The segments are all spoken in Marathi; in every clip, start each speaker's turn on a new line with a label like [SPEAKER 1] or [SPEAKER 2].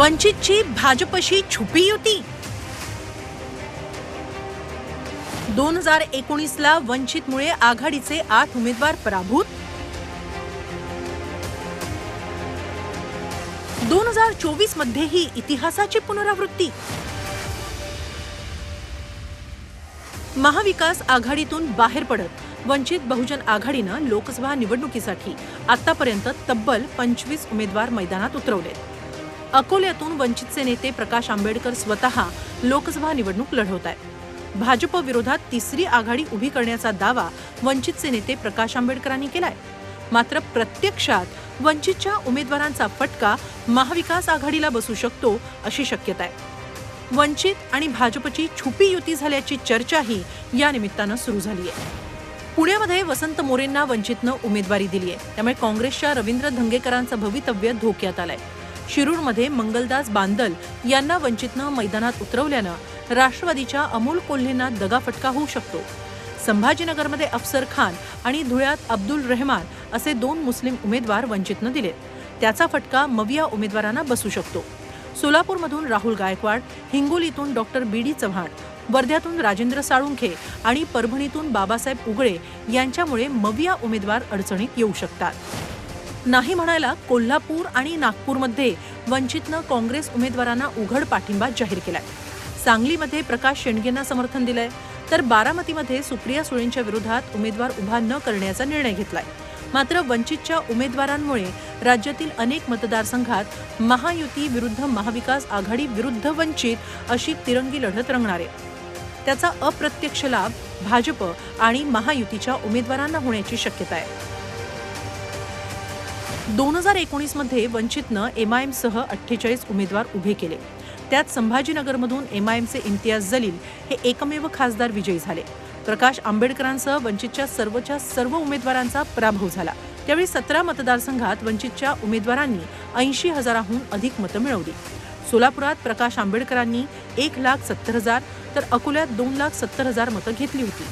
[SPEAKER 1] वंचितची भाजपशी छुपी युती. दोन हजार एकोणीसला वंचितमुळे आघाडीचे आठ उमेदवार पराभूत. दोन हजार चोवीस मध्येही इतिहासाची पुनरावृत्ती. महाविकास आघाडीतून बाहेर पडत वंचित बहुजन आघाडीनं लोकसभा निवडणुकीसाठी आतापर्यंत तब्बल पंचवीस उमेदवार मैदानात उतरवले अकोल्यातून वंचितचे नेते प्रकाश आंबेडकर स्वतः लोकसभा निवडणूक लढवत आहेत. भाजप विरोधात तिसरी आघाडी उभी करण्याचा दावा वंचितचे नेते प्रकाश आंबेडकरांनी केलाय. मात्र प्रत्यक्षात वंचितच्या उमेदवारांचा फटका महाविकास आघाडीला बसू शकतो अशी शक्यता आहे. वंचित आणि भाजपची छुपी युती झाल्याची चर्चाही या निमित्तानं सुरू झाली आहे. पुण्यामध्ये वसंत मोरेंना वंचितनं उमेदवारी दिली आहे त्यामुळे काँग्रेसच्या रवींद्र धंगेकरांचं भवितव्य धोक्यात आलंय. शिरूरमध्ये मंगलदास बांदल यांना वंचितनं मैदानात उतरवल्यानं राष्ट्रवादीच्या अमोल कोल्हेंना दगाफटका होऊ शकतो. संभाजीनगरमध्ये अफसर खान आणि धुळ्यात अब्दुल रहमान असे दोन मुस्लिम उमेदवार वंचितनं दिलेत. त्याचा फटका मविया उमेदवारांना बसू शकतो. सोलापूरमधून राहुल गायकवाड हिंगोलीतून डॉक्टर बी डी चव्हाण वर्ध्यातून राजेंद्र साळुंखे आणि परभणीतून बाबासाहेब उगळे यांच्यामुळे मविया उमेदवार अडचणीत येऊ शकतात. नाही म्हणायला कोल्हापूर आणि नागपूरमध्ये वंचितनं काँग्रेस उमेदवारांना उघड पाठिंबा जाहीर केलाय. सांगलीमध्ये प्रकाश शेंडगेंना समर्थन दिलंय. तर बारामतीमध्ये सुप्रिया सुळेंच्या विरोधात उमेदवार उभा न करण्याचा निर्णय घेतलाय. मात्र वंचितच्या उमेदवारांमुळे राज्यातील अनेक मतदारसंघात महायुती विरुद्ध महाविकास आघाडी विरुद्ध वंचित अशी तिरंगी लढत रंगणार आहे. त्याचा अप्रत्यक्ष लाभ भाजप आणि महायुतीच्या उमेदवारांना होण्याची शक्यता आहे. दोन हजार एकोणीसमध्ये वंचितनं एम आय एमसह अठ्ठेचाळीस उमेदवार उभे केले. त्यात संभाजीनगरमधून एम आय एमचे इम्तियाज जलील हे एकमेव खासदार विजयी झाले. प्रकाश आंबेडकरांसह वंचितच्या सर्वच्या सर्व उमेदवारांचा पराभव झाला. त्यावेळी सतरा मतदारसंघात वंचितच्या उमेदवारांनी ऐंशी हजाराहून अधिक मतं मिळवली. सोलापुरात प्रकाश आंबेडकरांनी एक लाख सत्तर हजार तर अकोल्यात दोन लाख सत्तर हजार मतं घेतली होती.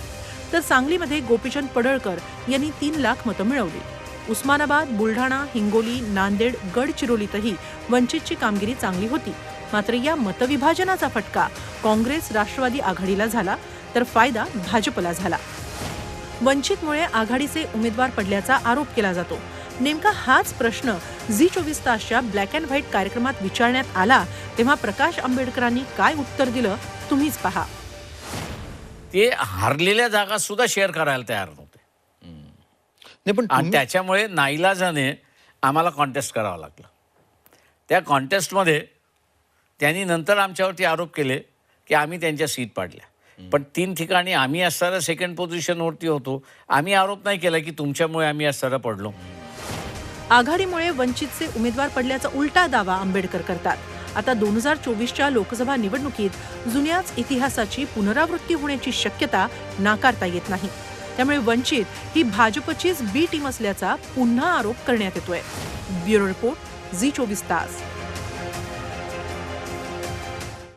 [SPEAKER 1] तर सांगलीमध्ये गोपीचंद पडळकर यांनी तीन लाख मतं मिळवली. उस्मानाबाद बुलढाणा हिंगोली नांदेड गडचिरोलीतही वंचितची कामगिरी चांगली होती. मात्र या मतविभाजनाचा फटका काँग्रेस राष्ट्रवादी आघाडीला झाला तर फायदा भाजपला झाला. वंचितमुळे आघाडीचे उमेदवार पडल्याचा आरोप केला जातो. नेमका हाच प्रश्न झी चोवीस तासच्या ब्लॅक अँड व्हाईट कार्यक्रमात विचारण्यात आला तेव्हा प्रकाश आंबेडकरांनी काय उत्तर दिलं तुम्हीच पहा.
[SPEAKER 2] ते हारलेल्या जागा सुद्धा शेअर करायला तयार नव्हते.
[SPEAKER 3] नाही पण
[SPEAKER 2] आणि त्याच्यामुळे नाईलाजाने आम्हाला कॉन्टेस्ट करावं लागलं. त्या कॉन्टेस्टमध्ये त्यांनी नंतर आमच्यावरती आरोप केले की आम्ही त्यांच्या सीट पाडल्या. पण तीन ठिकाणी आम्ही असताना सेकंड पोझिशनवरती होतो. आम्ही आरोप नाही केला की तुमच्यामुळे आम्ही असताना पडलो.
[SPEAKER 1] आघाडीमुळे वंचितचे उमेदवार पडल्याचा उलटा दावा आंबेडकर करतात. आता दोन हजार चोवीसच्या लोकसभा निवडणुकीत जुन्याच इतिहासाची पुनरावृत्ती होण्याची शक्यता नाकारता येत नाही. त्यामुळे वंचित ही भाजपचीच बी टीम असल्याचा पुन्हा आरोप करण्यात येतोय. ब्युरो रिपोर्ट झी चोवीस तास.